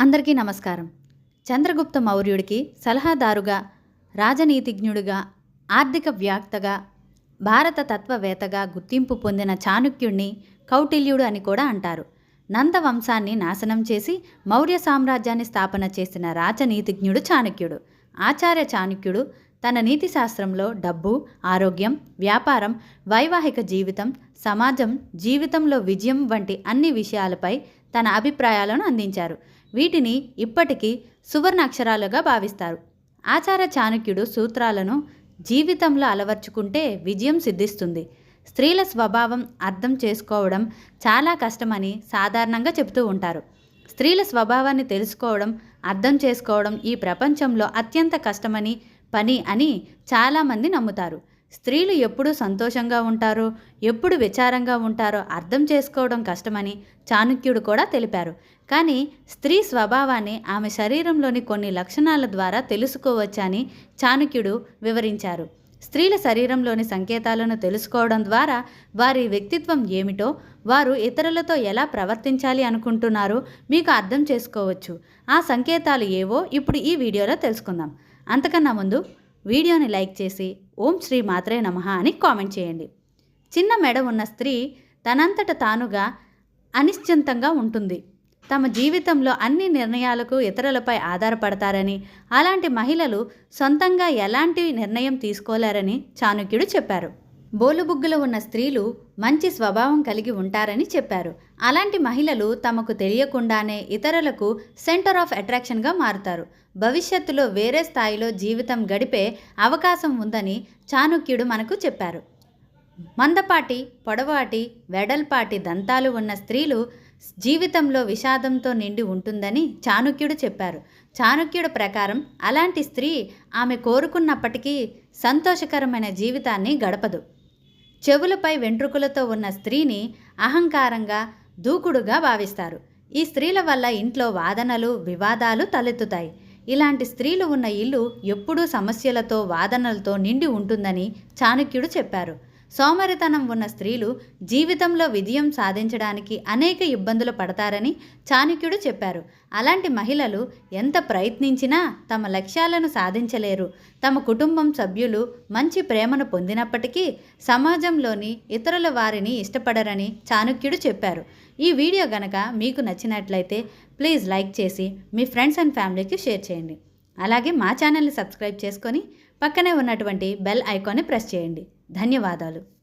అందరికీ నమస్కారం. చంద్రగుప్త మౌర్యుడికి సలహాదారుగా రాజనీతిజ్ఞుడిగా ఆర్థిక వ్యాక్తగా భారత తత్వవేత్తగా గుర్తింపు పొందిన చాణుక్యుణ్ణి కౌటిల్యుడు అని కూడా అంటారు. నంద వంశాన్ని నాశనం చేసి మౌర్య సామ్రాజ్యాన్ని స్థాపన చేసిన రాజనీతిజ్ఞుడు చాణుక్యుడు. ఆచార్య చాణుక్యుడు తన నీతి శాస్త్రంలో డబ్బు ఆరోగ్యం వ్యాపారం వైవాహిక జీవితం సమాజం జీవితంలో విజయం వంటి అన్ని విషయాలపై తన అభిప్రాయాలను అందించారు. వీటిని ఇప్పటికీ సువర్ణ అక్షరాలుగా భావిస్తారు. ఆచార చాణక్యుడు సూత్రాలను జీవితంలో అలవర్చుకుంటే విజయం సిద్ధిస్తుంది. స్త్రీల స్వభావం అర్థం చేసుకోవడం చాలా కష్టమని సాధారణంగా చెబుతూ ఉంటారు. స్త్రీల స్వభావాన్ని తెలుసుకోవడం అర్థం చేసుకోవడం ఈ ప్రపంచంలో అత్యంత కష్టమని పని అని చాలామంది నమ్ముతారు. స్త్రీలు ఎప్పుడు సంతోషంగా ఉంటారో? ఎప్పుడు విచారంగా ఉంటారో అర్థం చేసుకోవడం కష్టమని చాణక్యుడు కూడా తెలిపారు. కానీ స్త్రీ స్వభావాన్ని ఆమె శరీరంలోని కొన్ని లక్షణాల ద్వారా తెలుసుకోవచ్చని చాణక్యుడు వివరించారు. స్త్రీల శరీరంలోని సంకేతాలను తెలుసుకోవడం ద్వారా వారి వ్యక్తిత్వం ఏమిటో వారు ఇతరులతో ఎలా ప్రవర్తించాలి అనుకుంటున్నారో మీకు అర్థం చేసుకోవచ్చు. ఆ సంకేతాలు ఏవో ఇప్పుడు ఈ వీడియోలో తెలుసుకుందాం. అంతకన్నా ముందు వీడియోని లైక్ చేసి ఓం శ్రీ మాత్రే నమ అని కామెంట్ చేయండి. చిన్న మెడ ఉన్న స్త్రీ తనంతట తానుగా అనిశ్చింతంగా ఉంటుంది. తమ జీవితంలో అన్ని నిర్ణయాలకు ఇతరులపై ఆధారపడతారని అలాంటి మహిళలు సొంతంగా ఎలాంటి నిర్ణయం తీసుకోలేరని చాణుక్యుడు చెప్పారు. బోలుబుగ్గులు ఉన్న స్త్రీలు మంచి స్వభావం కలిగి ఉంటారని చెప్పారు. అలాంటి మహిళలు తమకు తెలియకుండానే ఇతరులకు సెంటర్ ఆఫ్ అట్రాక్షన్గా మారుతారు. భవిష్యత్తులో వేరే స్థాయిలో జీవితం గడిపే అవకాశం ఉందని చాణుక్యుడు మనకు చెప్పారు. మందపాటి పొడవాటి వెడల్పాటి దంతాలు ఉన్న స్త్రీలు జీవితంలో విషాదంతో నిండి ఉంటుందని చాణుక్యుడు చెప్పారు. చాణుక్యుడు ప్రకారం అలాంటి స్త్రీ ఆమె కోరుకున్నప్పటికీ సంతోషకరమైన జీవితాన్ని గడపదు. చెవులపై వెంట్రుకలతో ఉన్న స్త్రీని అహంకారంగా దూకుడుగా భావిస్తారు. ఈ స్త్రీల వల్ల ఇంట్లో వాదనలు వివాదాలు తలెత్తుతాయి. ఇలాంటి స్త్రీలు ఉన్న ఇల్లు ఎప్పుడూ సమస్యలతో వాదనలతో నిండి ఉంటుందని చాణక్యుడు చెప్పారు. సోమరితనం ఉన్న స్త్రీలు జీవితంలో విజయం సాధించడానికి అనేక ఇబ్బందులు పడతారని చాణక్యుడు చెప్పారు. అలాంటి మహిళలు ఎంత ప్రయత్నించినా తమ లక్ష్యాలను సాధించలేరు. తమ కుటుంబం సభ్యులు మంచి ప్రేమను పొందినప్పటికీ సమాజంలోని ఇతరుల వారిని ఇష్టపడరని చాణక్యుడు చెప్పారు. ఈ వీడియో గనక మీకు నచ్చినట్లయితే ప్లీజ్ లైక్ చేసి మీ ఫ్రెండ్స్ అండ్ ఫ్యామిలీకి షేర్ చేయండి. అలాగే మా ఛానల్ని సబ్స్క్రైబ్ చేసుకొని పక్కనే ఉన్నటువంటి బెల్ ఐకాన్ని ప్రెస్ చేయండి. ధన్యవాదాలు.